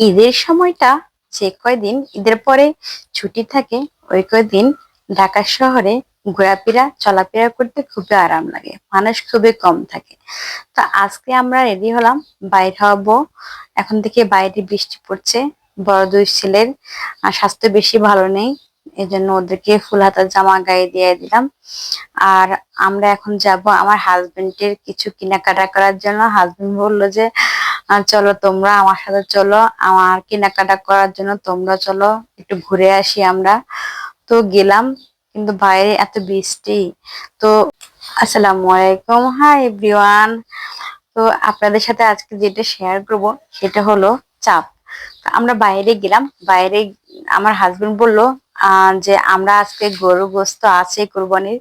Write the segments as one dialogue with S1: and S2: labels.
S1: ঈদের সময়টা যে কয়দিন, ঈদের পরে ছুটি থাকে, ওই কয়দিন ঢাকা শহরে ঘোরাফেরা, চলাফেরা করতে খুবই আরাম লাগে, মানুষ খুবই কম থাকে। তো আজকে আমরা রেডি হলাম, বাইর হব। এখন থেকে বাইরে বৃষ্টি পড়ছে, বড় দুই ছেলের স্বাস্থ্য বেশি ভালো নেই এই জন্য ওদেরকে ফুল হাতার জামা গায়ে দিয়ে দিলাম। আর আমরা এখন যাব আমার হাজবেন্ডের কিছু কেনাকাটা করার জন্য। হাজবেন্ড বলল যে চলো তোমরা আমার সাথে চলো। আমার কেনাকাটা করার জন্য তোমরা চলো। একটু ঘুরে আসি আমরা। তো গেলাম, কিন্তু বাইরে এত বৃষ্টি। তো আসসালামু আলাইকুম। হাই এভরিওয়ান তো আপনাদের সাথে আজকে যেটা শেয়ার করব, সেটা হলো চাপ আমরা বাইরে গেলাম। বাইরে আমার হাজবেন্ড বলল যে আমরা আজকে গরু গোস্ত আছে কোরবানির।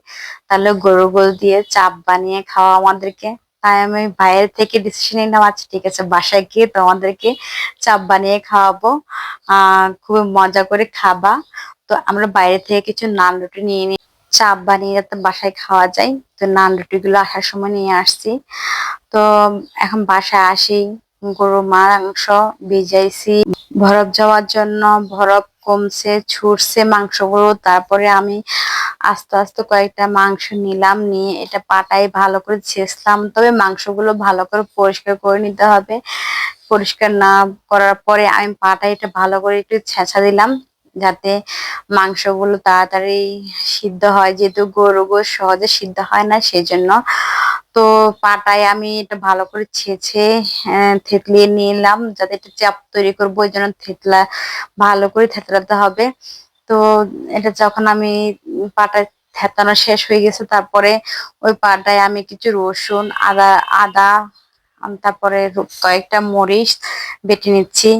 S1: তাহলে গরু গোস্ত দিয়ে চাপ বানিয়ে খাওয়া আমাদেরকে। তাই আমি বাইরে থেকে ডিসিশন নিলাম আচ্ছা ঠিক আছে, বাসায় গিয়ে তোমাদেরকে চাপ বানিয়ে খাওয়াবো। খুবই মজা করে খাবা। তো আমরা বাইরে থেকে কিছু নান রুটি নিয়ে নিই চাপ বানিয়ে যাতে বাসায় খাওয়া যায়। তো নান রুটি গুলো আসার সময় নিয়ে আসছি। তো এখন বাসায় আসি গরু মাংস, ভিজাইছি। বরফ যাওয়ার জন্য বরফ কমছে, ছুটছে মাংসগুলো। তারপরে আমি আস্তে আস্তে কয়েকটা মাংস নিলাম, নিয়ে এটা পাটায় ভালো করে ছেঁচলাম। তবে মাংসগুলো ভালো করে পরিষ্কার করে নিতে হবে। পরিষ্কার না করার পরে আমি পাটা এটা ভালো করে একটু ছেঁচা দিলাম, যাতে মাংসগুলো তাড়াতাড়ি সিদ্ধ হয়। যেহেতু গরু গো সহজে সিদ্ধ হয় না সেই জন্য তো পাটায় আমি এটা ভালো করে ছেঁচে থেতলিয়ে নিলাম যাতে একটা চাপ তৈরি করব, ওই জন্য থেতলা, ভালো করে থেতলাতে হবে। তো এটা যখন আমি পাটায় থেতানো শেষ হয়ে গেছে, তারপরে ওই পাটায় আমি কিছু রসুন, আদা আদা তারপরে কয়েকটা মরিচ বেটে নিচ্ছি।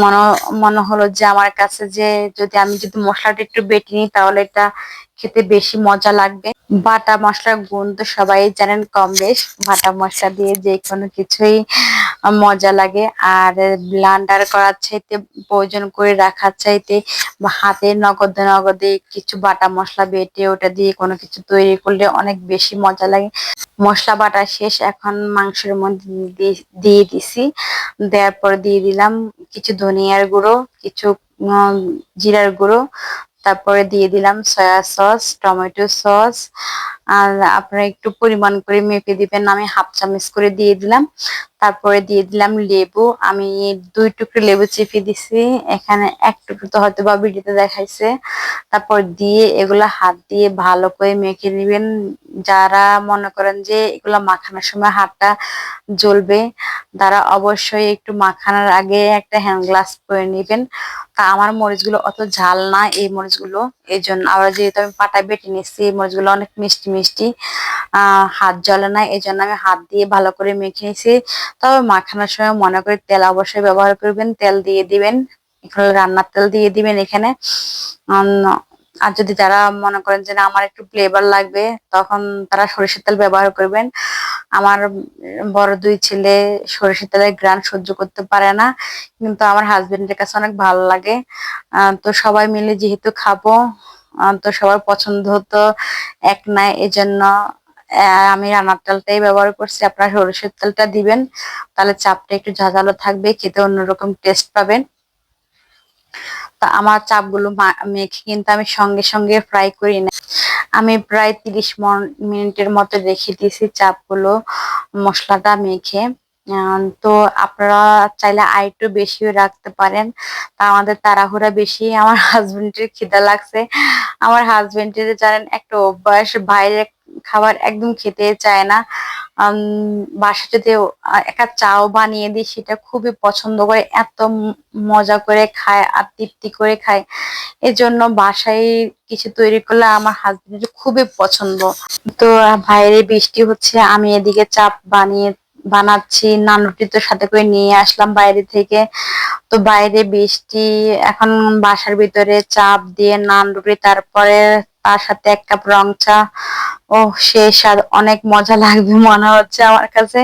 S1: মনে মনে হলো যে আমার কাছে যে যদি আমি যদি মশলাটা একটু বেটে নিই তাহলে এটা খেতে বেশি মজা লাগবে। বাটা মশলার গুণ তো সবাই জানেন কম বেশ। বাটা মশলা দিয়ে যে কোনো কিছুই মজা লাগে। আর ব্লান্ডার করার চাইতে, প্রয়োজন করে রাখার চাইতে হাতে নগদে নগদে কিছু বাটা মশলা বেটে ওটা দিয়ে কোনো কিছু তৈরি করলে অনেক বেশি মজা লাগে। মশলা বাটা শেষ, এখন মাংসের মধ্যে দিয়ে- দিছি। দেওয়ার পর দিয়ে দিলাম কিছু ধনিয়ার গুঁড়ো, কিছু জিরার গুঁড়ো। তারপরে দিয়ে দিলাম সয়া সস, টমেটো সস আর আপনারা একটু পরিমাণ করে মেপে দিবেন। আমি হাফ চামচ করে দিয়ে দিলাম। তারপরে দিয়ে দিলাম লেবু। আমি দুই টুকরো লেবু চেপে দিছি। এখানে এক টুকরো তো হয়তো বা ভিডিওতে দেখাইছে। তারপর দিয়ে এগুলা হাত দিয়ে ভালো করে মেখে নেবেন। যারা মনে করেন যে এগুলা মাখানোর সময় হাতটা জ্বলবে, তারা অবশ্যই একটু মাখানোর আগে একটা হ্যান্ড গ্লাস করে নেবেন। তা আমার মরিচগুলো অত ঝাল না, এই মরিচগুলো। এই জন্য আবার যেহেতু আমি পাটায় বেটে নিচ্ছি মরিচগুলো অনেক মিষ্টি মিষ্টি হাত জ্বলে না এই জন্য আমি হাত দিয়ে ভালো করে মেখে নিয়েছি। তবে মাখানোর সময় মনে করে তেল অবশ্যই ব্যবহার করবেন, তেল দিয়ে দিবেন, এখানে রান্নার তেল দিয়ে দিবেন এখানে। আর যদি যারা মনে করেন যে আমার একটু ফ্লেভার লাগবে, তখন তারা সরিষার তেল ব্যবহার করবেন। আমার বড় দুই ছেলে সরিষার তেলের গ্রান সহ্য করতে পারে না, কিন্তু আমার হাজবেন্ডের কাছে অনেক ভালো লাগে। তো সবাই মিলে যেহেতু খাব তো সবার পছন্দ হতো এক নাই এজন্য আমি রান্নার তেলটাই ব্যবহার করছি। আপনারা সরিষার তেলটা দিবেন, তাহলে চাপটা একটু ঝাঁঝালো থাকবে, খেতে অন্যরকম টেস্ট পাবেন। তা আমার চাপগুলো মেখে কিন্তু আমি সঙ্গে সঙ্গে ফ্রাই করি না। আমি প্রায় তিরিশ মিনিটের মতো রেখে দিয়েছি চাপগুলো মশলাটা মেখে। তো আপনারা চাইলে আরেকটু বেশিও রাখতে পারেন। তা আমাদের তাড়াহুড়া বেশি, আমার হাজবেন্ডের খিদা লাগছে। আমার হাজবেন্ডের জানেন, একটা অভ্যাস, বাইরের খাবার একদম খেতে চায় না। বাসা যদি একটা চাও বানিয়ে দিই, সেটা খুবই পছন্দ করে, এত মজা করে খায়, আর তৃপ্তি করে খায়। এজন্য বাসায় কিছু তৈরি করলে আমার হাজবেন্ডের খুবই পছন্দ। তো বাইরে বৃষ্টি হচ্ছে, আমি এদিকে চাপ বানিয়ে বানাচ্ছি নান রুটি তো সাথে করে নিয়ে আসলাম বাইরে থেকে। তো বাইরে বৃষ্টি, এখন বাসার ভিতরে চাপ দিয়ে নান রুটি, তারপরে তার সাথে এক কাপ রং চা ও সে স্বাদ অনেক মজা লাগবে মনে হচ্ছে আমার কাছে।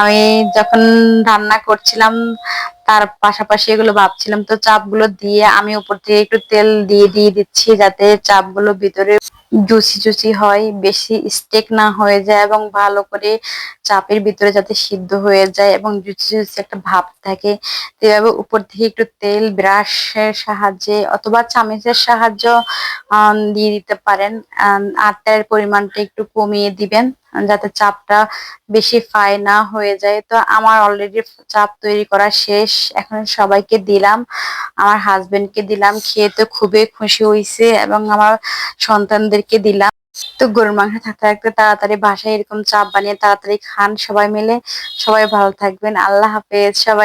S1: আমি যখন রান্না করছিলাম, তার পাশাপাশি এগুলো ভাবছিলাম, তো চাপগুলো দিয়ে আমি উপর থেকে একটু তেল দিয়ে দিয়ে দিচ্ছি যাতে চাপগুলো ভিতরে জুসি জুসি হয়, বেশি স্টেক না হয়ে যায় এবং ভালো করে চাপের ভিতরে যাতে সিদ্ধ হয়ে যায় এবং জুসি জুসি একটা ভাব থাকে। এভাবে উপর থেকে একটু তেল ব্রাশের সাহায্যে অথবা চামচের সাহায্য দিয়ে দিতে পারেন তেলের পরিমাণটা একটু কমিয়ে দিবেন, যাতে চাপটা বেশি ফ্রাই না হয়ে যায়। তো আমার অলরেডি চাপ তৈরি করা শেষ, এখন সবাইকে দিলাম, আমার হাজবেন্ডকে দিলাম, খেয়ে তো খুবই খুশি হয়েছে এবং আমার সন্তানদেরকে দিলাম। তো গরুর মাংস থাকতে থাকতে তাড়াতাড়ি বাসায় এরকম চাপ বানিয়ে তাড়াতাড়ি খান সবাই মিলে। সবাই ভালো থাকবেন, আল্লাহ হাফেজ, সবাই